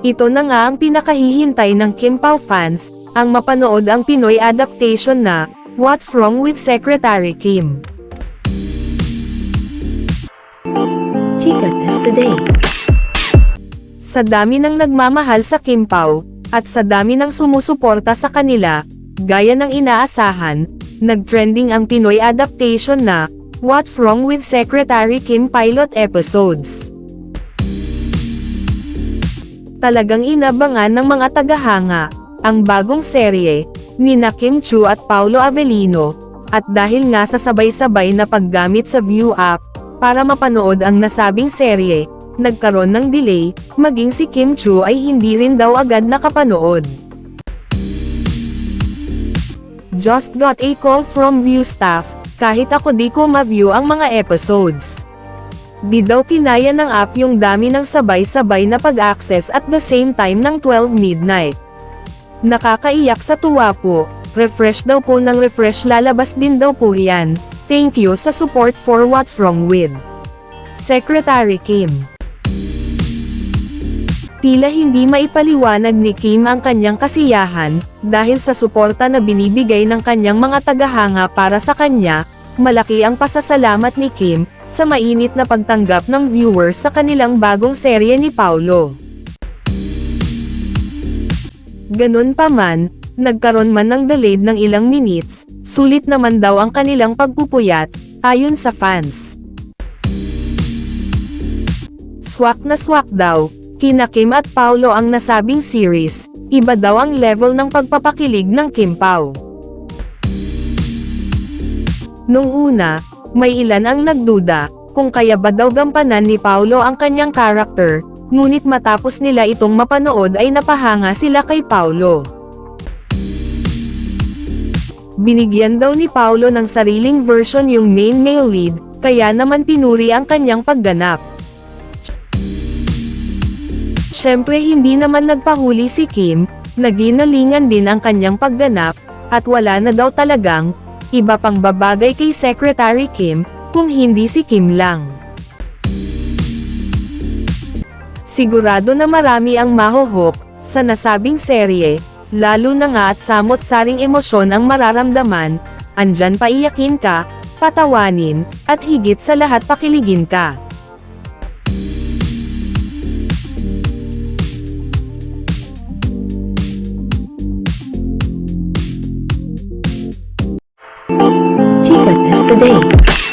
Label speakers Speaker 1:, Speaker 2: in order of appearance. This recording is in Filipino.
Speaker 1: Ito na nga ang pinakahihintay ng Kim Pao fans, ang mapanood ang Pinoy adaptation na, What's Wrong with Secretary Kim?
Speaker 2: Chika Test Today.
Speaker 1: Sa dami ng nagmamahal sa Kim Pao, at sa dami ng sumusuporta sa kanila, gaya ng inaasahan, nagtrending ang Pinoy adaptation na, What's Wrong with Secretary Kim pilot episodes. Talagang inabangan ng mga tagahanga, ang bagong serye, ni na Kim Chu at Paulo Avellino, at dahil nga sa sabay-sabay na paggamit sa View app, para mapanood ang nasabing serye, nagkaroon ng delay, maging si Kim Chu ay hindi rin daw agad nakapanood. Just got a call from View staff, kahit ako di ko ma-view ang mga episodes. Di daw kinaya ng app yung dami ng sabay-sabay na pag-access at the same time ng 12 midnight. Nakakaiyak sa tuwa po, refresh daw po ng refresh lalabas din daw po yan. Thank you sa support for What's Wrong With. Secretary Kim Tila hindi maipaliwanag ni Kim ang kanyang kasiyahan, dahil sa suporta na binibigay ng kanyang mga tagahanga para sa kanya, malaki ang pasasalamat ni Kim, sa mainit na pagtanggap ng viewers sa kanilang bagong serye ni Paulo. Ganun pa man, nagkaroon man ng delayed ng ilang minutes, sulit naman daw ang kanilang pagpupuyat, ayon sa fans. Swak na swak daw, kina Kim at Paulo ang nasabing series, iba daw ang level ng pagpapakilig ng Kim Pao. Nung una, may ilan ang nagduda, kung kaya ba daw gampanan ni Paulo ang kanyang karakter, ngunit matapos nila itong mapanood ay napahanga sila kay Paulo. Binigyan daw ni Paulo ng sariling version yung main male lead, kaya naman pinuri ang kanyang pagganap. Siyempre hindi naman nagpahuli si Kim, naginalingan din ang kanyang pagganap, at wala na daw talagang, iba pang babagay kay Secretary Kim, kung hindi si Kim lang. Sigurado na marami ang mahohop, sa nasabing serye, lalo na nga at samot-saring emosyon ang mararamdaman, andyan paiyakin ka, patawanin, at higit sa lahat pakiligin ka. today.